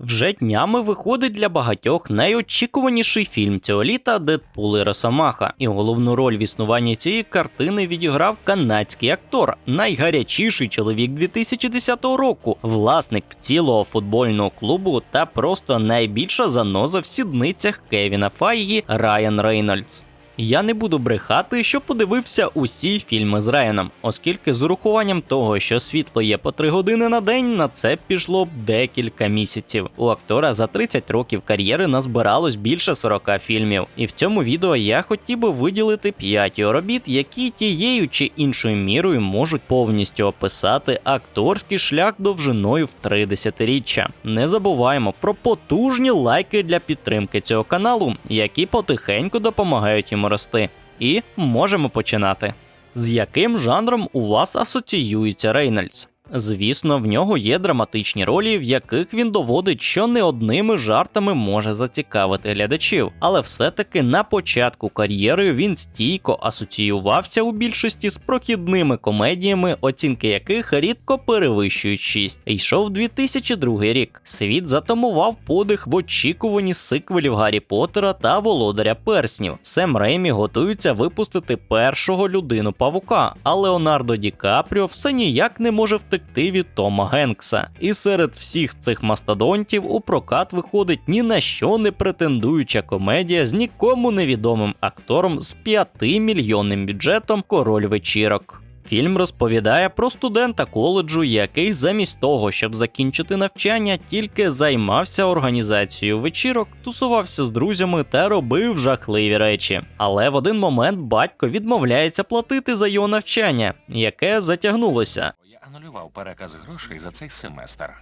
Вже днями виходить для багатьох найочікуваніший фільм цього літа Дедпул і Росомаха. І головну роль в існуванні цієї картини відіграв канадський актор, найгарячіший чоловік 2010 року, власник цілого футбольного клубу та просто найбільша заноза в сідницях Кевіна Файгі Райан Рейнольдс. Я не буду брехати, що подивився усі фільми з Райаном, оскільки з урахуванням того, що світло є по 3 години на день, на це пішло б декілька місяців. У актора за 30 років кар'єри назбиралось більше 40 фільмів. І в цьому відео я хотів би виділити 5 його робіт, які тією чи іншою мірою можуть повністю описати акторський шлях довжиною в три десятиріччя. Не забуваємо про потужні лайки для підтримки цього каналу, які потихеньку допомагають йому рости. І можемо починати. З яким жанром у вас асоціюється Рейнольдс? Звісно, в нього є драматичні ролі, в яких він доводить, що не одними жартами може зацікавити глядачів, але все-таки на початку кар'єри він стійко асоціювався у більшості з прохідними комедіями, оцінки яких рідко перевищують 6. Йшов 2002 рік. Світ затамував подих в очікуванні сиквелів Гаррі Поттера та Володаря Перснів. Сем Реймі готується випустити першого людину павука, а Леонардо Ді Капріо все ніяк не може втекти від Тома Генкса. І серед всіх цих мастодонтів у прокат виходить ні на що не претендуюча комедія з нікому невідомим актором з 5 мільйонним бюджетом Король вечірок. Фільм розповідає про студента коледжу, який замість того, щоб закінчити навчання, тільки займався організацією вечірок, тусувався з друзями та робив жахливі речі. Але в один момент батько відмовляється платити за його навчання, яке затягнулося. Анулював переказ грошей за цей семестр.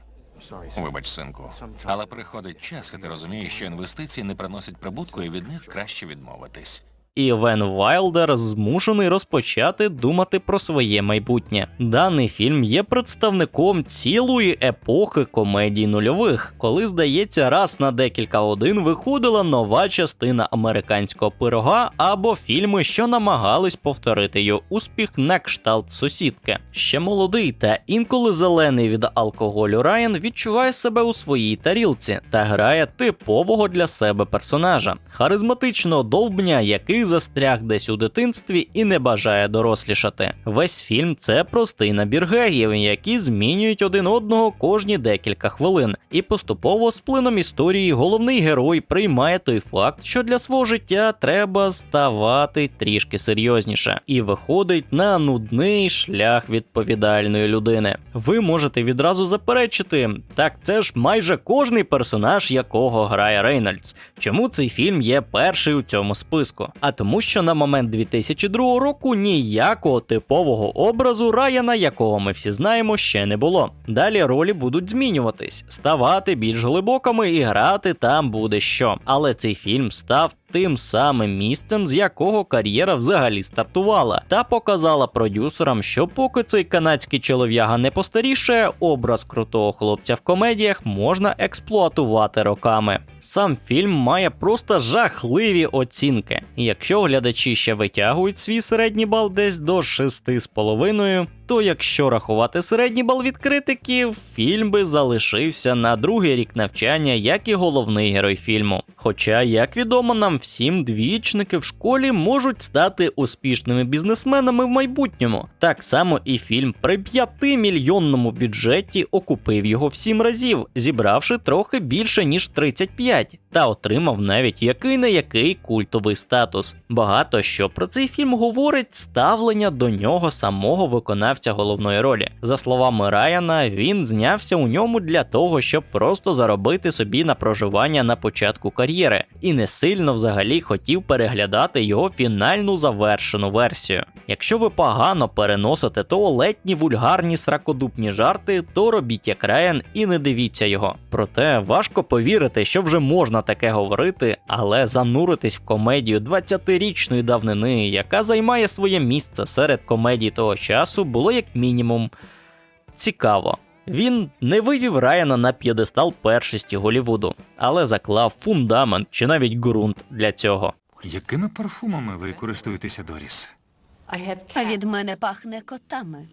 Вибач, синку. Але приходить час, і ти розумієш, що інвестиції не приносять прибутку, і від них краще відмовитись. І Вен Вайлдер змушений розпочати думати про своє майбутнє. Даний фільм є представником цілої епохи комедій нульових, коли, здається, раз на декілька годин виходила нова частина американського пирога або фільми, що намагались повторити його успіх на кшталт сусідки. Ще молодий та інколи зелений від алкоголю Райан відчуває себе у своїй тарілці та грає типового для себе персонажа, харизматичного довбня, який застряг десь у дитинстві і не бажає дорослішати. Весь фільм це простий набір гегів, які змінюють один одного кожні декілька хвилин. І поступово з плином історії головний герой приймає той факт, що для свого життя треба ставати трішки серйозніше, і виходить на нудний шлях відповідальної людини. Ви можете відразу заперечити, так це ж майже кожний персонаж, якого грає Рейнольдс. Чому цей фільм є перший у цьому списку? А тому, що на момент 2002 року ніякого типового образу Райана, якого ми всі знаємо, ще не було. Далі ролі будуть змінюватись, ставати більш глибокими і грати там буде що. Але цей фільм став тим самим місцем, з якого кар'єра взагалі стартувала, та показала продюсерам, що поки цей канадський чолов'яга не постаріше, образ крутого хлопця в комедіях можна експлуатувати роками. Сам фільм має просто жахливі оцінки. Якщо глядачі ще витягують свій середній бал десь до 6,5, то якщо рахувати середній бал від критиків, фільм би залишився на другий рік навчання, як і головний герой фільму. Хоча, як відомо нам всім, двічники в школі можуть стати успішними бізнесменами в майбутньому. Так само і фільм при 5-мільйонному бюджеті окупив його в 7 разів, зібравши трохи більше ніж 35, та отримав навіть який не який культовий статус. Багато що про цей фільм говорить ставлення до нього самого виконавця головної ролі. За словами Райана, він знявся у ньому для того, щоб просто заробити собі на проживання на початку кар'єри, і не сильно взагалі хотів переглядати його фінальну завершену версію. Якщо ви погано переносите туалетні вульгарні сракодупні жарти, то робіть як Райан і не дивіться його. Проте важко повірити, що вже можна таке говорити, але зануритись в комедію 20-річної давнини, яка займає своє місце серед комедій того часу, було як мінімум цікаво. Він не вивів Райана на п'єдестал першості Голівуду, але заклав фундамент чи навіть ґрунт для цього. Якими парфумами ви користуєтеся, Доріс? А від мене пахне котами.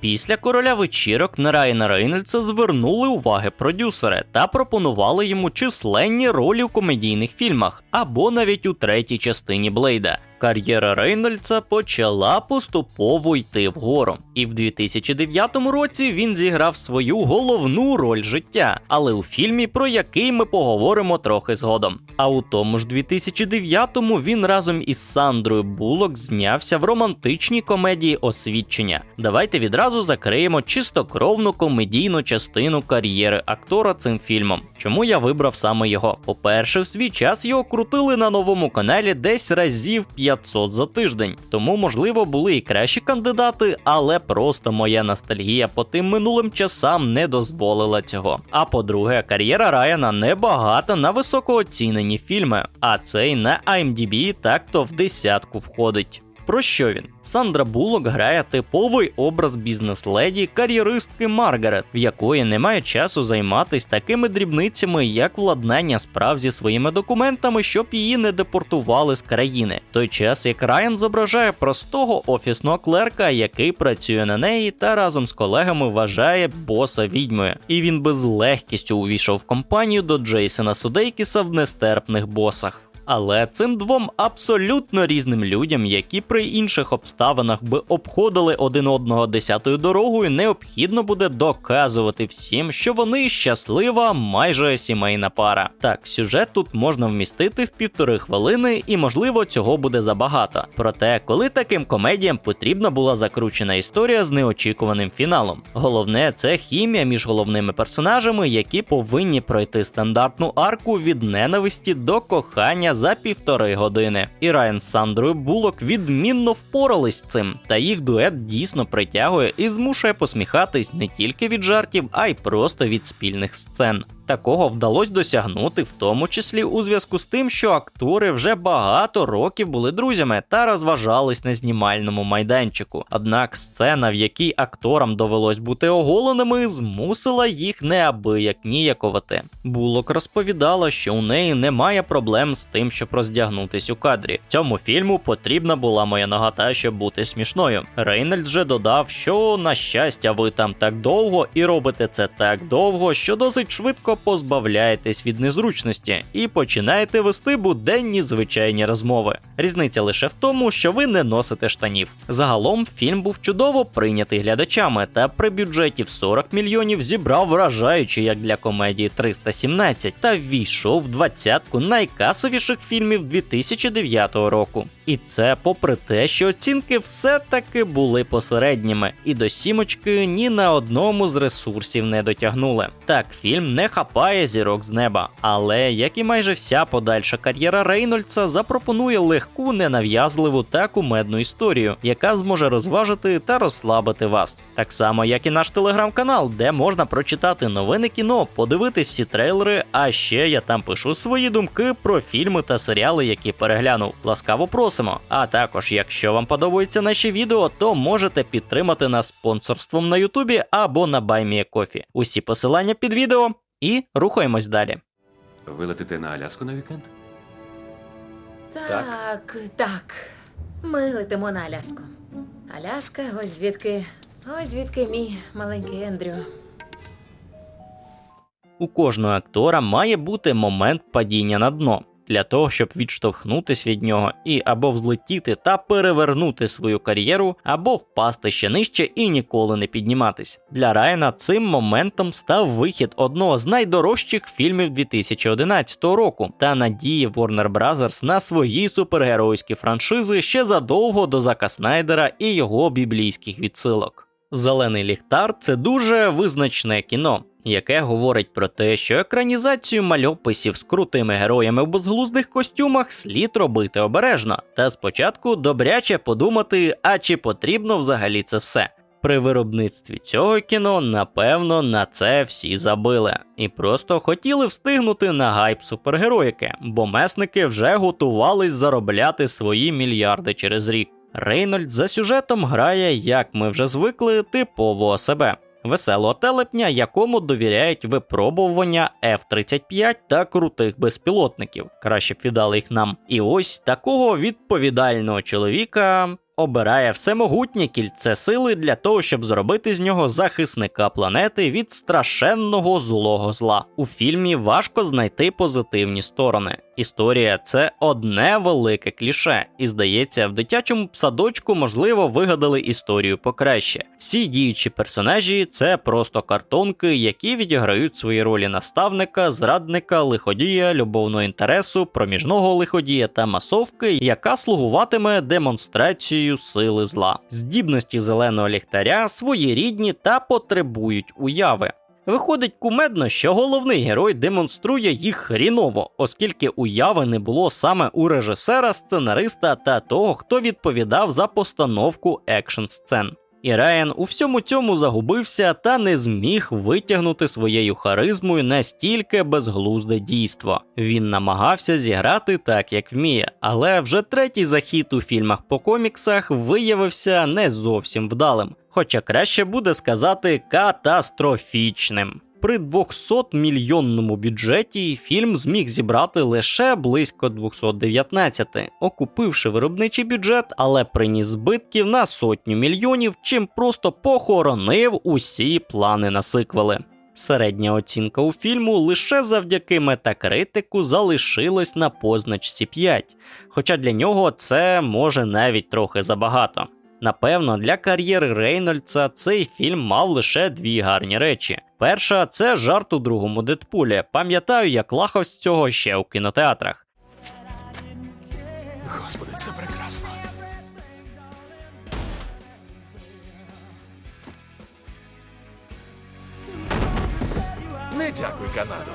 Після короля вечірок на Райана Рейнольдса звернули уваги продюсери та пропонували йому численні ролі в комедійних фільмах або навіть у третій частині Блейда. Кар'єра Рейнольдса почала поступово йти вгору, і в 2009 році він зіграв свою головну роль життя, але у фільмі, про який ми поговоримо трохи згодом. А у тому ж 2009-му він разом із Сандрою Булок знявся в романтичній комедії Освідчення. Давайте відразу закриємо чистокровну комедійну частину кар'єри актора цим фільмом. Чому я вибрав саме його? По-перше, в свій час його крутили на новому каналі десь разів 500 за тиждень, тому можливо були і кращі кандидати, але просто моя ностальгія по тим минулим часам не дозволила цього. А по-друге, кар'єра Райана небагата на високооцінені фільми, а цей на IMDb так-то в десятку входить. Про що він? Сандра Булок грає типовий образ бізнес-леді кар'єристки Маргарет, в якої немає часу займатися такими дрібницями, як владнання справ зі своїми документами, щоб її не депортували з країни. В той час як Райан зображає простого офісного клерка, який працює на неї та разом з колегами вважає боса відьмою. І він без легкістю увійшов в компанію до Джейсона Судейкіса в нестерпних босах. Але цим двом абсолютно різним людям, які при інших обставинах би обходили один одного десятою дорогою, необхідно буде доказувати всім, що вони щаслива, майже сімейна пара. Так, сюжет тут можна вмістити в півтори хвилини, і можливо цього буде забагато. Проте, коли таким комедіям потрібна була закручена історія з неочікуваним фіналом. Головне це хімія між головними персонажами, які повинні пройти стандартну арку від ненависті до кохання за півтори години. І Райан з Сандрою Булок відмінно впорались цим, та їх дует дійсно притягує і змушує посміхатись не тільки від жартів, а й просто від спільних сцен. Такого вдалося досягнути, в тому числі у зв'язку з тим, що актори вже багато років були друзями та розважались на знімальному майданчику. Однак сцена, в якій акторам довелось бути оголеними, змусила їх неабияк ніяковати. Булок розповідала, що у неї немає проблем з тим, щоб роздягнутись у кадрі. Цьому фільму потрібна була моя нагота, щоб бути смішною. Рейнольд же додав, що на щастя, ви там так довго і робите це так довго, що досить швидко позбавляєтесь від незручності і починаєте вести буденні звичайні розмови. Різниця лише в тому, що ви не носите штанів. Загалом фільм був чудово прийнятий глядачами та при бюджеті в 40 мільйонів зібрав вражаючи як для комедії 317 та ввійшов в двадцятку найкасовіших фільмів 2009 року. І це попри те, що оцінки все-таки були посередніми, і до сімочки ні на одному з ресурсів не дотягнули. Так, фільм не хапає зірок з неба, але як і майже вся подальша кар'єра Рейнольдса, запропонує легку, ненав'язливу та кумедну історію, яка зможе розважити та розслабити вас. Так само, як і наш телеграм-канал, де можна прочитати новини кіно, подивитись всі трейлери. А ще я там пишу свої думки про фільми та серіали, які переглянув. Ласкаво просимо. А також, якщо вам подобаються наші відео, то можете підтримати нас спонсорством на Ютубі або на BuyMeACoffee. Усі посилання під відео. І рухаємось далі. Ви летите на Аляску на вікенд? Так, так. Ми летимо на Аляску. Аляска, ось звідки. Ось звідки мій маленький Ендрю. У кожного актора має бути момент падіння на дно. Для того, щоб відштовхнутись від нього і або взлетіти та перевернути свою кар'єру, або впасти ще нижче і ніколи не підніматись. Для Райана цим моментом став вихід одного з найдорожчих фільмів 2011 року та надії Warner Bros. на свої супергеройські франшизи ще задовго до Зака Снайдера і його біблійських відсилок. Зелений ліхтар це дуже визначне кіно, яке говорить про те, що екранізацію мальописів з крутими героями в безглуздих костюмах слід робити обережно, та спочатку добряче подумати, а чи потрібно взагалі це все. При виробництві цього кіно, напевно, на це всі забили і просто хотіли встигнути на гайп супергероїки, бо месники вже готувались заробляти свої мільярди через рік. Рейнольд за сюжетом грає, як ми вже звикли, типового себе. Веселого телепня, якому довіряють випробування F-35 та крутих безпілотників. Краще б віддали їх нам. І ось такого відповідального чоловіка обирає всемогутнє кільце сили для того, щоб зробити з нього захисника планети від страшенного злого зла. У фільмі важко знайти позитивні сторони. Історія це одне велике кліше, і здається, в дитячому садочку можливо вигадали історію покраще. Всі діючі персонажі це просто картонки, які відіграють свої ролі наставника, зрадника, лиходія, любовного інтересу, проміжного лиходія та масовки, яка слугуватиме демонстрацією сили зла. Здібності зеленого ліхтаря своєрідні та потребують уяви. Виходить кумедно, що головний герой демонструє їх хріново, оскільки уяви не було саме у режисера, сценариста та того, хто відповідав за постановку екшн сцен. І Райан у всьому цьому загубився та не зміг витягнути своєю харизмою настільки безглузде дійство. Він намагався зіграти так, як вміє, але вже третій захід у фільмах по коміксах виявився не зовсім вдалим. Хоча краще буде сказати катастрофічним. При 200 мільйонному бюджеті фільм зміг зібрати лише близько 219, окупивши виробничий бюджет, але приніс збитків на сотню мільйонів, чим просто похоронив усі плани на сиквели. Середня оцінка у фільму лише завдяки метакритику залишилась на позначці 5, хоча для нього це може навіть трохи забагато. Напевно, для кар'єри Рейнольдса цей фільм мав лише дві гарні речі. Перша це жарт у другому Дедпулі. Пам'ятаю, як лахав з цього ще у кінотеатрах. Господи, це прекрасно. Не дякуй, Канадо.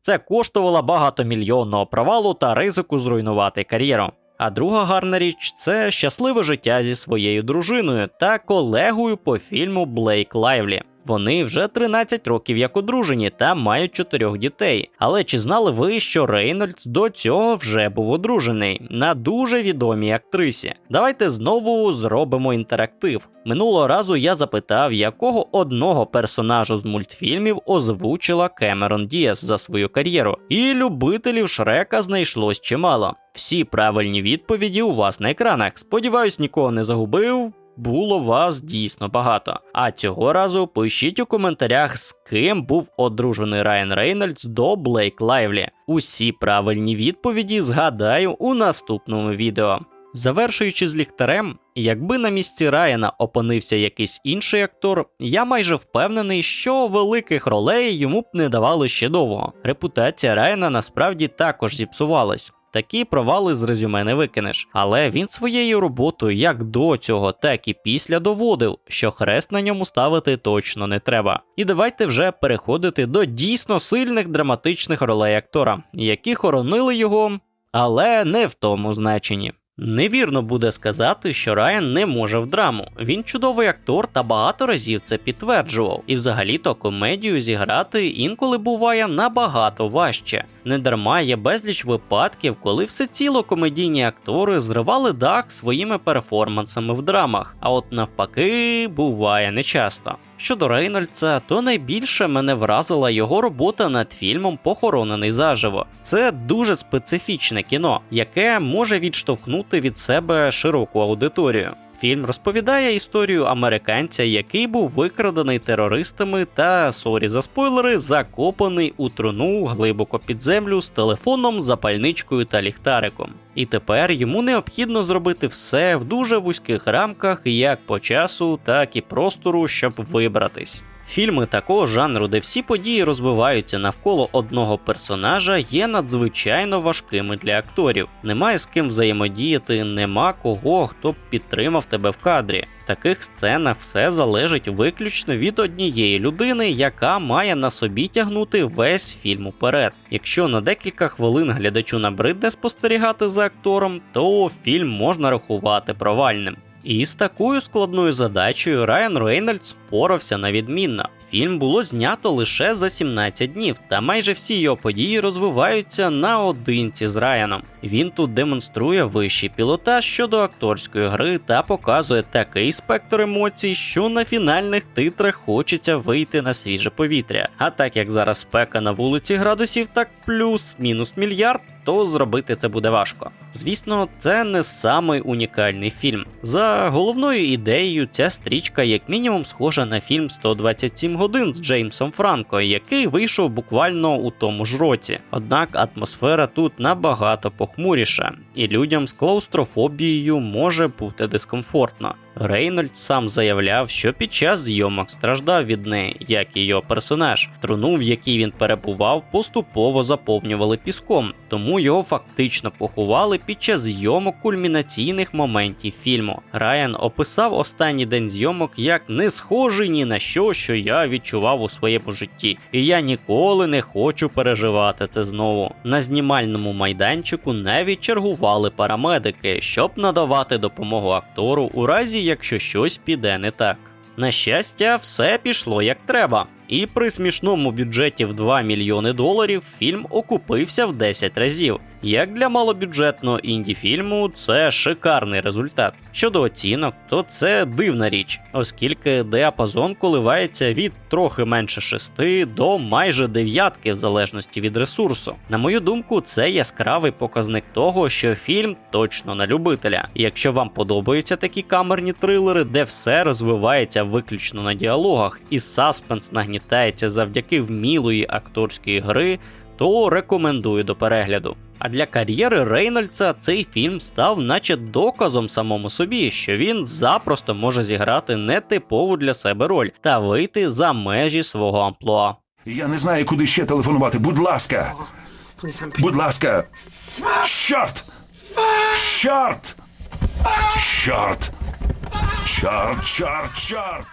Це коштувало багатомільйонного провалу та ризику зруйнувати кар'єру. А друга гарна річ це щасливе життя зі своєю дружиною та колегою по фільму Блейк Лайвлі. Вони вже 13 років як одружені та мають чотирьох дітей. Але чи знали ви, що Рейнольдс до цього вже був одружений на дуже відомій актрисі? Давайте знову зробимо інтерактив. Минулого разу я запитав, якого одного персонажу з мультфільмів озвучила Кемерон Діас за свою кар'єру, і любителів Шрека знайшлось чимало. Всі правильні відповіді у вас на екранах. Сподіваюсь, нікого не загубив. Було вас дійсно багато. А цього разу пишіть у коментарях, з ким був одружений Райан Рейнольдс до Блейк Лайвлі. Усі правильні відповіді згадаю у наступному відео. Завершуючи з ліхтарем, якби на місці Райана опинився якийсь інший актор, я майже впевнений, що великих ролей йому б не давали ще довго. Репутація Райана насправді також зіпсувалась. Такі провали з резюме не викинеш, але він своєю роботою як до цього, так і після доводив, що хрест на ньому ставити точно не треба. І давайте вже переходити до дійсно сильних драматичних ролей актора, які хоронили його, але не в тому значенні. Невірно буде сказати, що Райан не може в драму. Він чудовий актор та багато разів це підтверджував. І взагалі-то комедію зіграти інколи буває набагато важче. Недарма є безліч випадків, коли всеціло комедійні актори зривали дах своїми перформансами в драмах, а от навпаки, буває нечасто. Щодо Рейнольдса, то найбільше мене вразила його робота над фільмом Похоронений заживо. Це дуже специфічне кіно, яке може відштовхнути від себе широку аудиторію. Фільм розповідає історію американця, який був викрадений терористами та сорі за спойлери, закопаний у труну глибоко під землю з телефоном, запальничкою та ліхтариком. І тепер йому необхідно зробити все в дуже вузьких рамках, як по часу, так і простору, щоб вибратись. Фільми такого жанру, де всі події розвиваються навколо одного персонажа, є надзвичайно важкими для акторів. Немає з ким взаємодіяти, нема кого, хто б підтримав тебе в кадрі. В таких сценах все залежить виключно від однієї людини, яка має на собі тягнути весь фільм уперед. Якщо на декілька хвилин глядачу набридне спостерігати за актором, то фільм можна рахувати провальним. І з такою складною задачею Райан Рейнольдс впорався на відмінно. Фільм було знято лише за 17 днів, та майже всі його події розвиваються наодинці з Райаном. Він тут демонструє вищий пілотаж щодо акторської гри та показує такий спектр емоцій, що на фінальних титрах хочеться вийти на свіже повітря. А так як зараз спека на вулиці градусів, так плюс-мінус мільярд, то зробити це буде важко. Звісно, це не самий унікальний фільм. За головною ідеєю, ця стрічка як мінімум схожа на фільм 127 годин з Джеймсом Франко, який вийшов буквально у тому ж році. Однак атмосфера тут набагато похмуріша, і людям з клаустрофобією може бути дискомфортно. Рейнольдс сам заявляв, що під час зйомок страждав від неї, як і його персонаж. Труну, в якій він перебував, поступово заповнювали піском, тому його фактично поховали під час зйомок кульмінаційних моментів фільму. Райан описав останній день зйомок як не схожий ні на що, що я відчував у своєму житті, і я ніколи не хочу переживати це знову. На знімальному майданчику навіть чергували парамедики, щоб надавати допомогу актору у разі, якщо щось піде не так. На щастя, все пішло як треба. І при смішному бюджеті в 2 мільйони доларів фільм окупився в 10 разів. Як для малобюджетного інді-фільму, це шикарний результат. Щодо оцінок, то це дивна річ, оскільки діапазон коливається від трохи менше 6 до майже дев'ятки, в залежності від ресурсу. На мою думку, це яскравий показник того, що фільм точно на любителя. Якщо вам подобаються такі камерні трилери, де все розвивається виключно на діалогах, і саспенс нагнітається завдяки вмілої акторської гри, то рекомендую до перегляду. А для кар'єри Рейнольдса цей фільм став, наче доказом самому собі, що він запросто може зіграти нетипову для себе роль та вийти за межі свого амплуа. Я не знаю, куди ще телефонувати. Будь ласка. Будь ласка. Чорт! Чорт! Чорт! Чорт, чорт, чорт!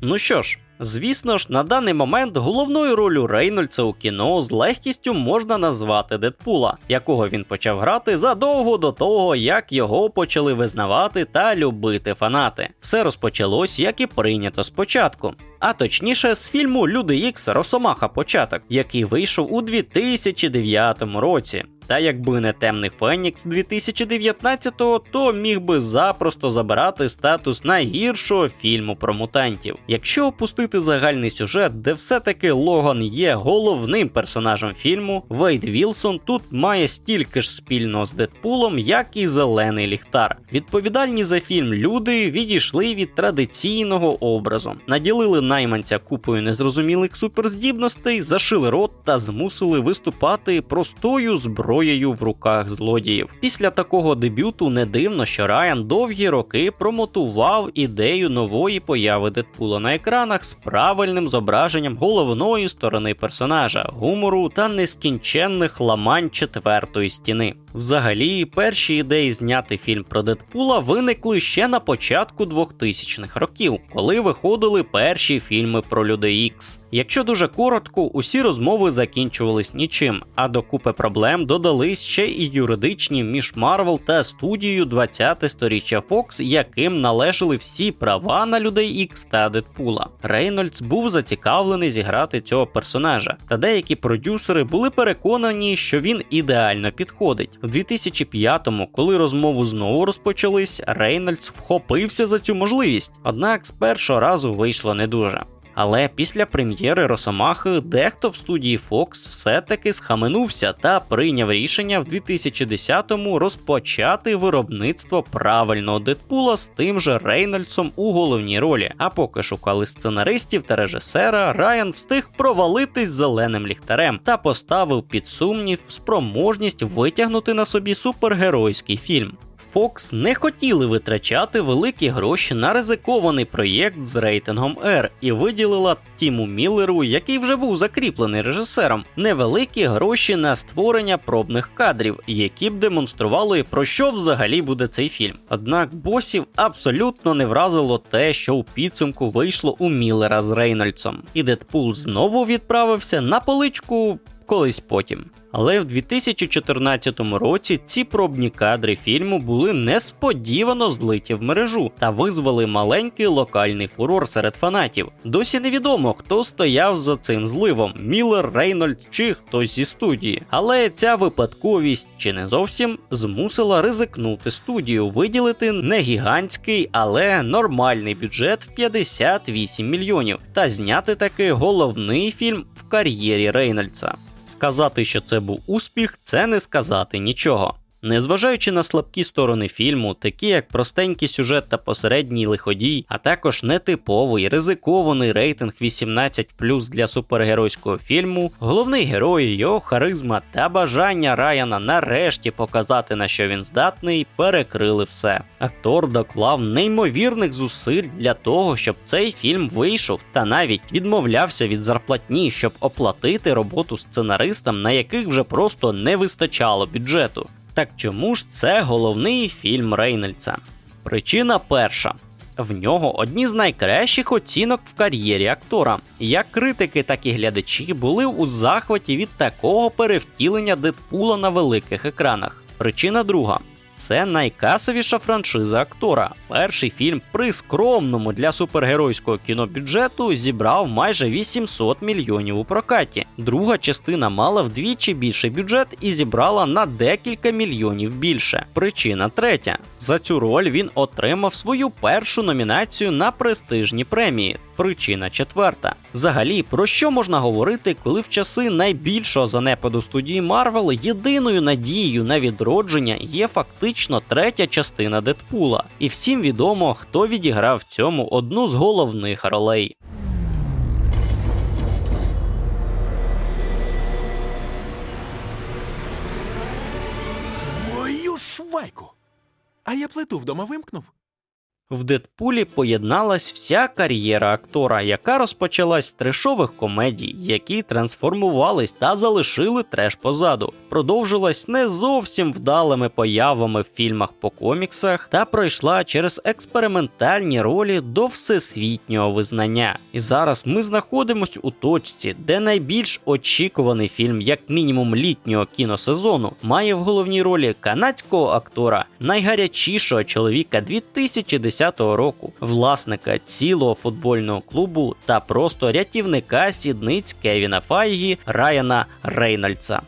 Ну що ж, звісно ж, на даний момент головною ролью Рейнольдса у кіно з легкістю можна назвати Дедпула, якого він почав грати задовго до того, як його почали визнавати та любити фанати. Все розпочалось, як і прийнято спочатку. А точніше, з фільму Люди Ікс Росомаха Початок, який вийшов у 2009 році. Та якби не темний Фенікс 2019-го, то міг би запросто забирати статус найгіршого фільму про мутантів. Якщо опустити загальний сюжет, де все-таки Логан є головним персонажем фільму, Вейд Вілсон тут має стільки ж спільного з Дедпулом, як і зелений ліхтар. Відповідальні за фільм люди відійшли від традиційного образу, наділили найманця купою незрозумілих суперздібностей, зашили рот та змусили виступати простою зброєю в руках злодіїв. Після такого дебюту не дивно, що Райан довгі роки промотував ідею нової появи Дедпула на екранах з правильним зображенням головної сторони персонажа, гумору та нескінченних ламань четвертої стіни. Взагалі, перші ідеї зняти фільм про Дедпула виникли ще на початку 2000-х років, коли виходили перші фільми про Людей Ікс. Якщо дуже коротко, усі розмови закінчувались нічим, а до купи проблем додались ще і юридичні між Марвел та студією 20-те сторіччя Fox, яким належали всі права на людей Ікс та Дедпула. Рейнольдс був зацікавлений зіграти цього персонажа, та деякі продюсери були переконані, що він ідеально підходить. У 2005-му, коли розмову знову розпочались, Рейнольдс вхопився за цю можливість, однак з першого разу вийшло не дуже. Але після прем'єри Росомахи дехто в студії Fox все-таки схаменувся та прийняв рішення в 2010-му розпочати виробництво правильного Дедпула з тим же Рейнольдсом у головній ролі. А поки шукали сценаристів та режисера, Райан встиг провалитись зеленим ліхтарем та поставив під сумнів спроможність витягнути на собі супергеройський фільм. Fox не хотіли витрачати великі гроші на ризикований проєкт з рейтингом R і виділила Тіму Міллеру, який вже був закріплений режисером, невеликі гроші на створення пробних кадрів, які б демонстрували про що взагалі буде цей фільм. Однак босів абсолютно не вразило те, що у підсумку вийшло у Міллера з Рейнольдсом, і Дедпул знову відправився на поличку колись потім. Але в 2014 році ці пробні кадри фільму були несподівано злиті в мережу та визвали маленький локальний фурор серед фанатів. Досі невідомо, хто стояв за цим зливом: Міллер, Рейнольдс чи хтось зі студії. Але ця випадковість чи не зовсім змусила ризикнути студію, виділити не гігантський, але нормальний бюджет в 58 мільйонів та зняти таки головний фільм в кар'єрі Рейнольдса. Казати, що це був успіх, це не сказати нічого. Незважаючи на слабкі сторони фільму, такі як простенький сюжет та посередній лиходій, а також нетиповий ризикований рейтинг 18 для супергеройського фільму, головний герой, його харизма та бажання Райана нарешті показати на що він здатний, перекрили все. Актор доклав неймовірних зусиль для того, щоб цей фільм вийшов, та навіть відмовлявся від зарплатні, щоб оплатити роботу сценаристам, на яких вже просто не вистачало бюджету. Так чому ж це головний фільм Рейнольдса? Причина перша. В нього одні з найкращих оцінок в кар'єрі актора. Як критики, так і глядачі були у захваті від такого перевтілення Дедпула на великих екранах. Причина друга. Це найкасовіша франшиза актора. Перший фільм при скромному для супергеройського кінобюджету зібрав майже 800 мільйонів у прокаті. Друга частина мала вдвічі більший бюджет і зібрала на декілька мільйонів більше. Причина третя: за цю роль він отримав свою першу номінацію на престижні премії. Причина четверта. Взагалі, про що можна говорити, коли в часи найбільшого занепаду студії Марвел єдиною надією на відродження є фактично третя частина Дедпула, і всім відомо, хто відіграв в цьому одну з головних ролей. Мою швайку. А я плиту вдома вимкнув. В Дедпулі поєдналась вся кар'єра актора, яка розпочалась з трешових комедій, які трансформувались та залишили треш позаду. Продовжилась не зовсім вдалими появами в фільмах по коміксах та пройшла через експериментальні ролі до всесвітнього визнання. І зараз ми знаходимось у точці, де найбільш очікуваний фільм, як мінімум літнього кіносезону, має в головній ролі канадського актора, найгарячішого чоловіка 2010 року, власника цілого футбольного клубу та просто рятівника сідниць Кевіна Файгі Райана Рейнольдса.